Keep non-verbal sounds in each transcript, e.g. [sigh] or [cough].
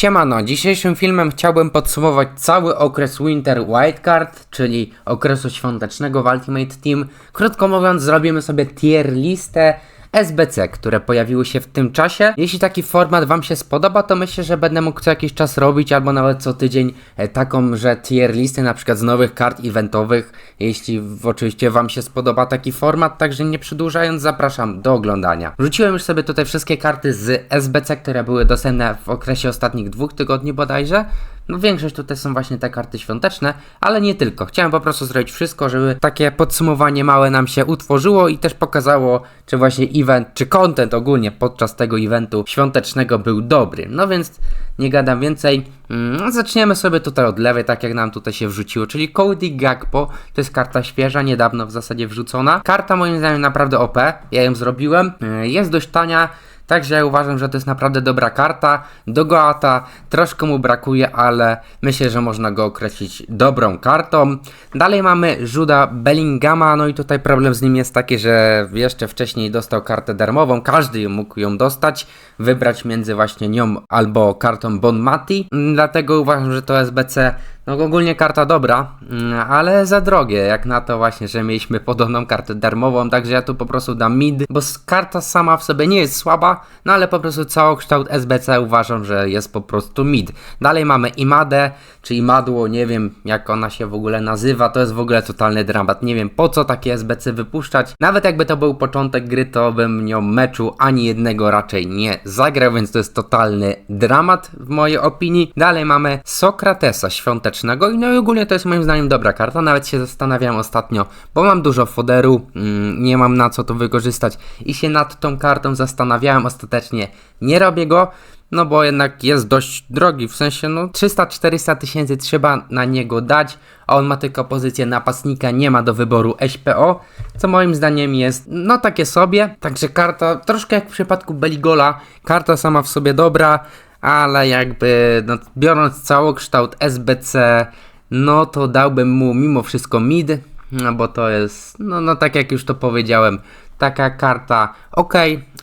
Siemano, dzisiejszym filmem chciałbym podsumować cały okres Winter Wildcard, czyli okresu świątecznego w Ultimate Team. Krótko mówiąc, zrobimy sobie tier listę SBC, które pojawiły się w tym czasie. Jeśli taki format Wam się spodoba, to myślę, że będę mógł co jakiś czas robić, albo nawet co tydzień e, taką, że tier listy na przykład z nowych kart eventowych, jeśli oczywiście Wam się spodoba taki format, także nie przedłużając, zapraszam do oglądania. Wrzuciłem już sobie tutaj wszystkie karty z SBC, które były dostępne w okresie ostatnich dwóch tygodni bodajże. No większość tutaj są właśnie te karty świąteczne, ale nie tylko. Chciałem po prostu zrobić wszystko, żeby takie podsumowanie małe nam się utworzyło i też pokazało, czy właśnie event, czy content ogólnie podczas tego eventu świątecznego był dobry. No więc nie gadam więcej. Mm, zaczniemy sobie tutaj od lewej, tak jak nam tutaj się wrzuciło, czyli Cody Gagpo. To jest karta świeża, niedawno w zasadzie wrzucona. Karta moim zdaniem naprawdę OP. Ja ją zrobiłem. Y, Jest dość tania. Także ja uważam, że to jest naprawdę dobra karta. Do Goata troszkę mu brakuje, ale myślę, że można go określić dobrą kartą. Dalej mamy Juda Bellingama, no i tutaj problem z nim jest taki, że jeszcze wcześniej dostał kartę darmową, każdy mógł ją dostać, wybrać między właśnie nią albo kartą Bon Mati, dlatego uważam, że to SBC no ogólnie karta dobra, mm, ale za drogie, jak na to właśnie, że mieliśmy podobną kartę darmową, także ja tu po prostu dam mid, bo karta sama w sobie nie jest słaba, no ale po prostu całokształt SBC uważam, że jest po prostu mid. Dalej mamy Imadę, czy Imadło, nie wiem jak ona się w ogóle nazywa, to jest w ogóle totalny dramat, nie wiem po co takie SBC wypuszczać, nawet jakby to był początek gry, to bym nią meczu ani jednego raczej nie zagrał, więc to jest totalny dramat w mojej opinii. Dalej mamy Sokratesa świątecznego i no i ogólnie to jest moim zdaniem dobra karta, nawet się zastanawiam ostatnio, bo mam dużo foderu, mm, nie mam na co to wykorzystać i się nad tą kartą zastanawiałem, ostatecznie. Nie robię go, no bo jednak jest dość drogi, w sensie no 300-400 tysięcy trzeba na niego dać, a on ma tylko pozycję napastnika, nie ma do wyboru SPO, co moim zdaniem jest no takie sobie, także karta troszkę jak w przypadku Beligola, karta sama w sobie dobra, ale jakby no, biorąc całokształt SBC, no to dałbym mu mimo wszystko mid, no bo to jest, no, no tak jak już to powiedziałem, taka karta ok,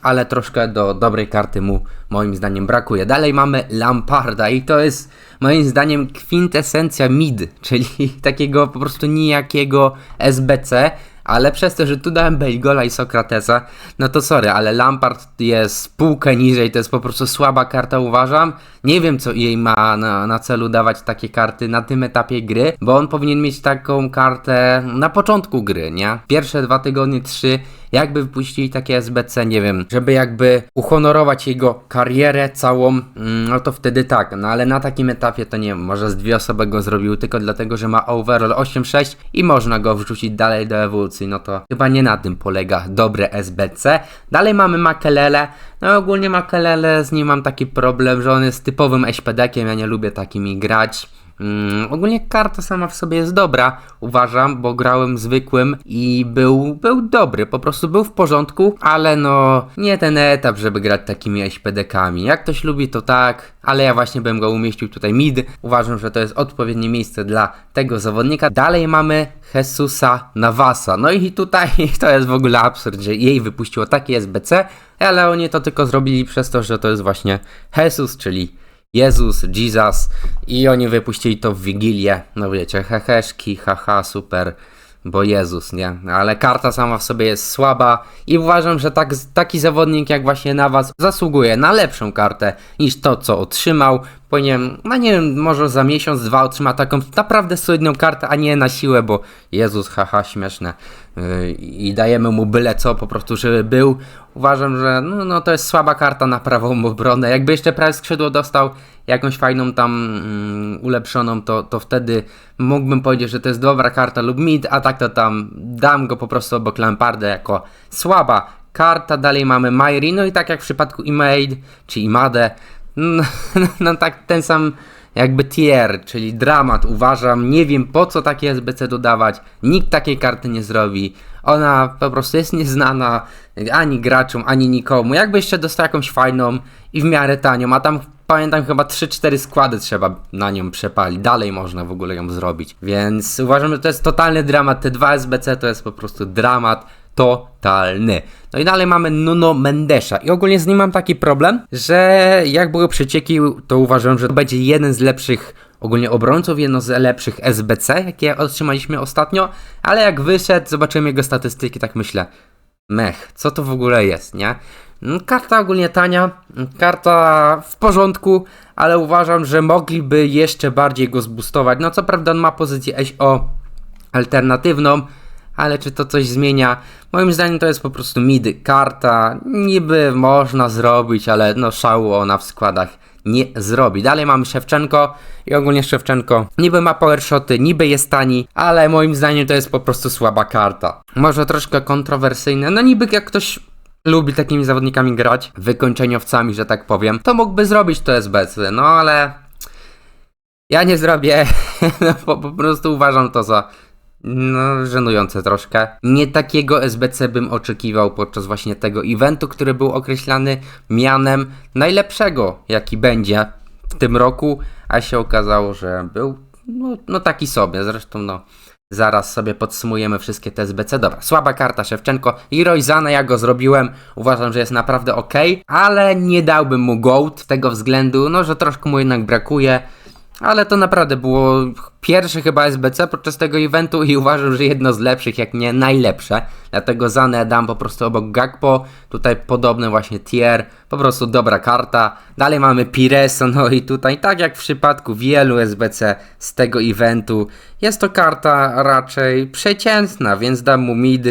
ale troszkę do dobrej karty mu moim zdaniem brakuje. Dalej mamy Lamparda i to jest moim zdaniem kwintesencja mid, [laughs] czyli takiego po prostu nijakiego SBC, ale przez to, że tu dałem Bejgola i Sokratesa, no to sorry, ale Lampard jest półkę niżej, to jest po prostu słaba karta uważam. Nie wiem co jej ma na, na celu dawać takie karty na tym etapie gry, bo on powinien mieć taką kartę na początku gry, nie? Pierwsze dwa tygodnie, trzy, jakby wypuścili takie SBC, nie wiem, żeby jakby uhonorować jego karierę całą, mm, no to wtedy tak, no ale na takim etapie to nie wiem, może z dwie osoby go zrobiły tylko dlatego, że ma overall 8-6 i można go wrzucić dalej do ewolucji, no to chyba nie na tym polega dobre SBC. Dalej mamy Makelele, no ogólnie Makelele, z nim mam taki problem, że on jest typowym SPD-kiem, ja nie lubię takimi grać. Mm, ogólnie karta sama w sobie jest dobra, uważam, bo grałem zwykłym i był, był dobry, po prostu był w porządku, ale no nie ten etap, żeby grać takimi SPD-kami. Jak ktoś lubi, to tak, ale ja właśnie bym go umieścił tutaj mid. Uważam, że to jest odpowiednie miejsce dla tego zawodnika. Dalej mamy Jesusa Navasa. No i tutaj [laughs] to jest w ogóle absurd, że jej wypuściło takie SBC, ale oni to tylko zrobili przez to, że to jest właśnie Jesus, czyli Jezus, Jesus i oni wypuścili to w Wigilię, no wiecie, heheszki, haha, super, bo Jezus, nie? Ale karta sama w sobie jest słaba i uważam, że tak, taki zawodnik jak właśnie na was zasługuje na lepszą kartę niż to, co otrzymał. Powinien, no nie wiem, może za miesiąc, dwa otrzyma taką naprawdę solidną kartę, a nie na siłę, bo Jezus, haha, śmieszne. Yy, I dajemy mu byle co, po prostu, żeby był. Uważam, że no, no to jest słaba karta na prawą obronę. Jakby jeszcze prawie skrzydło dostał jakąś fajną tam mm, ulepszoną, to, to wtedy mógłbym powiedzieć, że to jest dobra karta lub mid, a tak to tam dam go po prostu obok Lamparda jako słaba karta. Dalej mamy Myri, no i tak jak w przypadku Imade czy Imade, [laughs] no, no tak ten sam jakby tier, czyli dramat uważam. Nie wiem po co takie SBC dodawać. Nikt takiej karty nie zrobi. Ona po prostu jest nieznana ani graczom, ani nikomu. Jakby jeszcze dostał jakąś fajną i w miarę tanią, a tam pamiętam chyba 3-4 składy trzeba na nią przepalić. Dalej można w ogóle ją zrobić. Więc uważam, że to jest totalny dramat. Te dwa SBC to jest po prostu dramat. Totalny. No i dalej mamy Nuno Mendesza i ogólnie z nim mam taki problem, że jak były przecieki, to uważam, że to będzie jeden z lepszych ogólnie obrońców, jedno z lepszych SBC, jakie otrzymaliśmy ostatnio, ale jak wyszedł, zobaczyłem jego statystyki, tak myślę, mech, co to w ogóle jest, nie? Mm, Karta ogólnie tania, karta w porządku, ale uważam, że mogliby jeszcze bardziej go zboostować. No co prawda on ma pozycję SO alternatywną, ale czy to coś zmienia? Moim zdaniem to jest po prostu mid karta. Niby można zrobić, ale no szału ona w składach nie zrobi. Dalej mamy Szewczenko i ogólnie Szewczenko niby ma power shoty, niby jest tani, ale moim zdaniem to jest po prostu słaba karta. Może troszkę kontrowersyjne, no niby jak ktoś lubi takimi zawodnikami grać, wykończeniowcami, że tak powiem, to mógłby zrobić to SBC, no ale ja nie zrobię, [laughs] no, po, po prostu uważam to za no, żenujące troszkę. Nie takiego SBC bym oczekiwał podczas właśnie tego eventu, który był określany mianem najlepszego, jaki będzie w tym roku, a się okazało, że był no, no taki sobie. Zresztą no, zaraz sobie podsumujemy wszystkie te SBC. Dobra, słaba karta Szewczenko i Royzana, ja go zrobiłem. Uważam, że jest naprawdę ok, ale nie dałbym mu gold z tego względu, no, że troszkę mu jednak brakuje. Ale to naprawdę było pierwsze chyba SBC podczas tego eventu i [laughs] uważam, że jedno z lepszych, jak nie najlepsze. Dlatego Zanę dam po prostu obok Gakpo. Tutaj podobny właśnie tier, po prostu dobra karta. Dalej mamy Pireso, no i tutaj tak jak w przypadku wielu SBC z tego eventu, jest to karta raczej przeciętna, więc dam mu mid.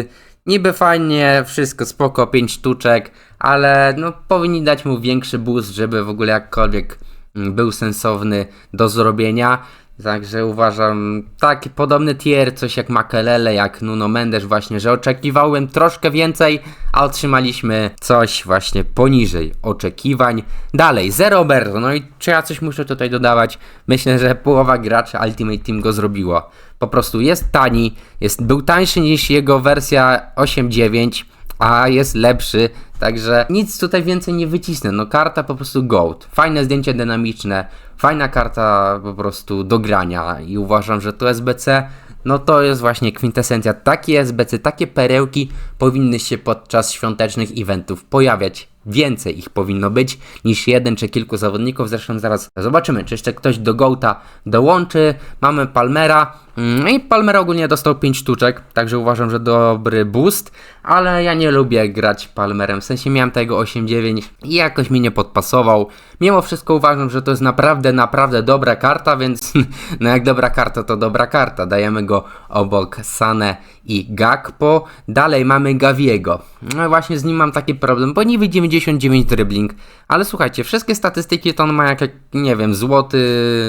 Niby fajnie, wszystko spoko, 5 sztuczek, ale no powinni dać mu większy boost, żeby w ogóle jakkolwiek był sensowny do zrobienia. Także uważam taki podobny tier, coś jak Makelele, jak Nuno Mendes właśnie, że oczekiwałem troszkę więcej, a otrzymaliśmy coś właśnie poniżej oczekiwań. Dalej, Zero Roberto, no i czy ja coś muszę tutaj dodawać? Myślę, że połowa graczy Ultimate Team go zrobiło. Po prostu jest tani, jest, był tańszy niż jego wersja 8.9, a jest lepszy, także nic tutaj więcej nie wycisnę. No karta po prostu gold. Fajne zdjęcie dynamiczne, fajna karta po prostu do grania i uważam, że to SBC no to jest właśnie kwintesencja. Takie SBC, takie perełki powinny się podczas świątecznych eventów pojawiać. Więcej ich powinno być niż jeden czy kilku zawodników. Zresztą zaraz zobaczymy, czy jeszcze ktoś do Gołta dołączy. Mamy Palmera. No i Palmer ogólnie dostał 5 sztuczek, także uważam, że dobry boost, ale ja nie lubię grać Palmerem, w sensie miałem tego 8-9 i jakoś mi nie podpasował. Mimo wszystko uważam, że to jest naprawdę, naprawdę dobra karta, więc [laughs] no jak dobra karta, to dobra karta. Dajemy go obok Sane i Gakpo. Dalej mamy Gaviego. No właśnie z nim mam taki problem, bo niby 99 dribbling, ale słuchajcie, wszystkie statystyki to on ma jak, nie wiem, złoty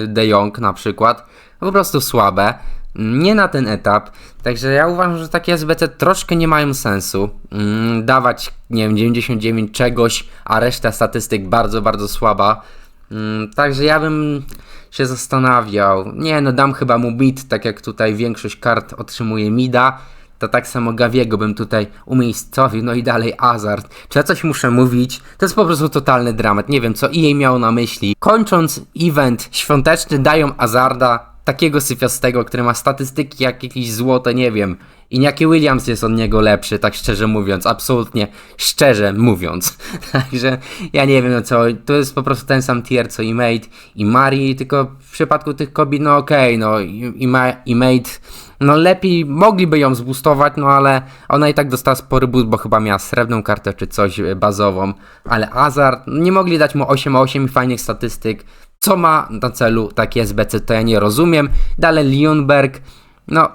De Jong na przykład, po prostu słabe nie na ten etap. Także ja uważam, że takie SBC troszkę nie mają sensu. Mm, dawać, nie wiem, 99 czegoś, a reszta statystyk bardzo, bardzo słaba. Mm, także ja bym się zastanawiał. Nie, no dam chyba mu mid, tak jak tutaj większość kart otrzymuje mida. To tak samo Gawiego bym tutaj umiejscowił, no i dalej Azard. Czy ja coś muszę mówić? To jest po prostu totalny dramat. Nie wiem, co jej miało na myśli. Kończąc event świąteczny, dają Azarda takiego syfiastego, który ma statystyki jak jakieś złote, nie wiem. I Niaki Williams jest od niego lepszy, tak szczerze mówiąc, absolutnie szczerze mówiąc. [laughs] Także ja nie wiem no co, to jest po prostu ten sam tier co i Mate i Mari, tylko w przypadku tych kobiet, no okej, okay, no i, i, ma, i Mate, no lepiej mogliby ją zboostować, no ale ona i tak dostała spory boost, bo chyba miała srebrną kartę czy coś bazową, ale Azar, nie mogli dać mu 8-8 i fajnych statystyk, co ma na celu takie SBC, to ja nie rozumiem. Dalej Lionberg, no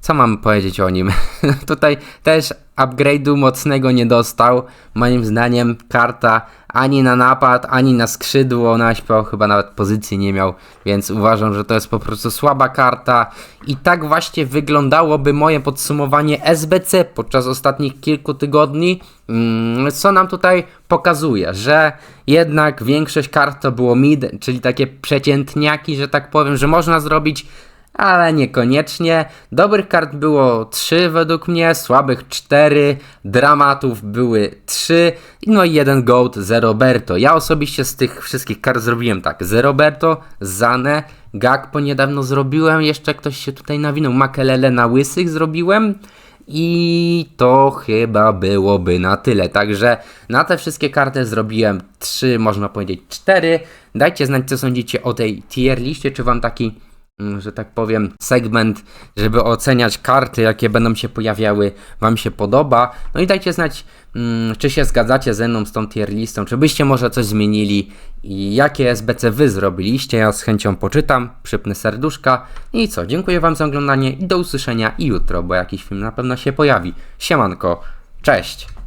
co mam powiedzieć o nim? [laughs] Tutaj też upgrade'u mocnego nie dostał. Moim zdaniem karta ani na napad, ani na skrzydło naśpiał, chyba nawet pozycji nie miał, więc uważam, że to jest po prostu słaba karta. I tak właśnie wyglądałoby moje podsumowanie SBC podczas ostatnich kilku tygodni, mm, co nam tutaj pokazuje, że jednak większość kart to było mid, czyli takie przeciętniaki, że tak powiem, że można zrobić ale niekoniecznie. Dobrych kart było 3 według mnie, słabych 4, dramatów były 3, no i jeden gold z Roberto. Ja osobiście z tych wszystkich kart zrobiłem tak, z Roberto, Zane, Gakpo niedawno zrobiłem, jeszcze ktoś się tutaj nawinął, Makelele na łysych zrobiłem I to chyba byłoby na tyle. Także na te wszystkie karty zrobiłem 3, można powiedzieć 4. Dajcie znać, co sądzicie o tej tier liście, czy wam taki że tak powiem, segment, żeby oceniać karty, jakie będą się pojawiały, Wam się podoba. No i dajcie znać, mm, czy się zgadzacie ze mną z tą tier listą, czy byście może coś zmienili i jakie SBC Wy zrobiliście. Ja z chęcią poczytam, przypnę serduszka. I co, dziękuję Wam za oglądanie i do usłyszenia i jutro, bo jakiś film na pewno się pojawi. Siemanko, cześć!